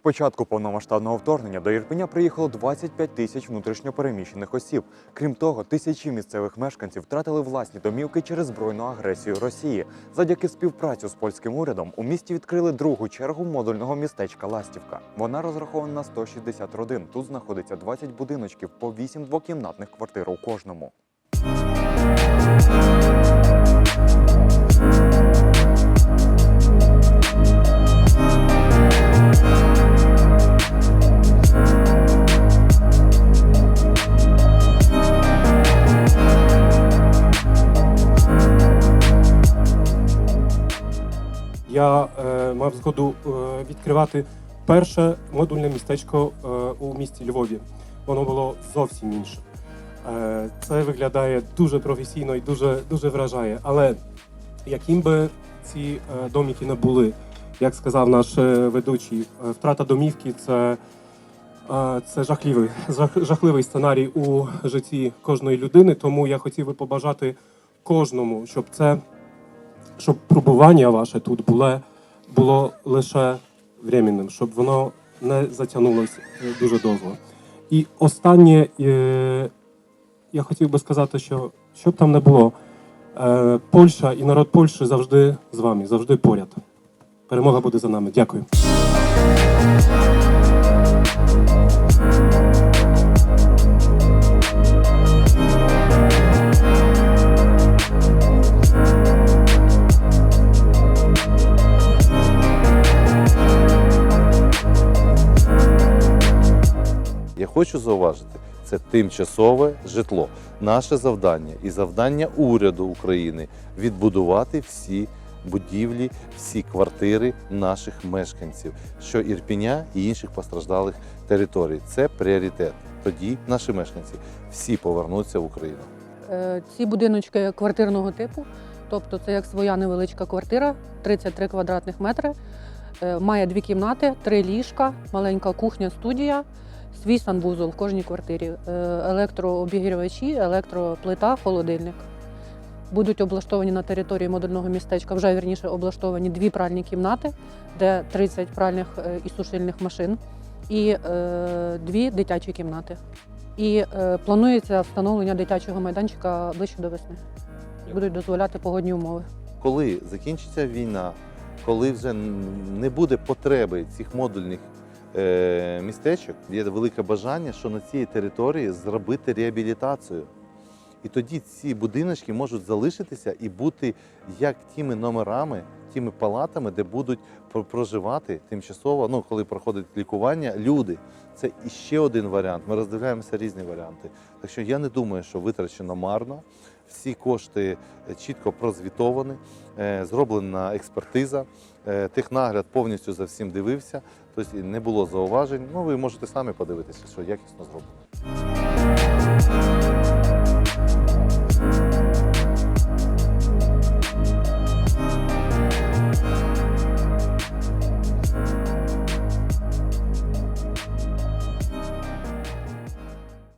З початку повномасштабного вторгнення до Ірпеня приїхало 25 тисяч внутрішньопереміщених осіб. Крім того, тисячі місцевих мешканців втратили власні домівки через збройну агресію Росії. Завдяки співпрацю з польським урядом у місті відкрили другу чергу модульного містечка Ластівка. Вона розрахована на 160 родин. Тут знаходиться 20 будиночків по 8 двокімнатних квартир у кожному. Я е, мав згоду е, відкривати перше модульне містечко е, у місті Львові. Воно було зовсім інше. Е, це виглядає дуже професійно і дуже, дуже вражає. Але яким би ці е, доміки не були, як сказав наш е, ведучий, е, втрата домівки це, е, це жахливий, жахливий сценарій у житті кожної людини. Тому я хотів би побажати кожному, щоб це щоб пробування ваше тут було, було лише временним, щоб воно не затягнулося е, дуже довго. І останнє, е, я хотів би сказати, що що б там не було, е, Польща і народ Польщі завжди з вами, завжди поряд. Перемога буде за нами. Дякую. Хочу зауважити, це тимчасове житло. Наше завдання і завдання уряду України відбудувати всі будівлі, всі квартири наших мешканців, що Ірпіня і інших постраждалих територій. Це пріоритет. Тоді наші мешканці всі повернуться в Україну. Е, Ці будиночки квартирного типу, тобто це як своя невеличка квартира, 33 квадратних метри. Е, Має дві кімнати, три ліжка, маленька кухня, студія, свій санвузол в кожній квартирі, е, електрообігрівачі, електроплита, холодильник. Будуть облаштовані на території модульного містечка, вже вірніше облаштовані дві пральні кімнати, де 30 пральних е, і сушильних машин, і е, дві дитячі кімнати. І планується встановлення дитячого майданчика ближче до весни. Будуть дозволяти погодні умови. Коли закінчиться війна, коли вже не буде потреби цих модульних містечок, є велике бажання, що на цій території зробити реабілітацію. І тоді ці будиночки можуть залишитися і бути як тими номерами, тими палатами, де будуть проживати тимчасово, ну коли проходить лікування, люди. Це іще один варіант. Ми роздивляємося різні варіанти. Так що я не думаю, що витрачено марно. Всі кошти е, чітко прозвітовані, е, зроблена експертиза. е, Технагляд повністю за всім дивився, тобто не було зауважень. Ну, ви можете самі подивитися, що якісно зроблено.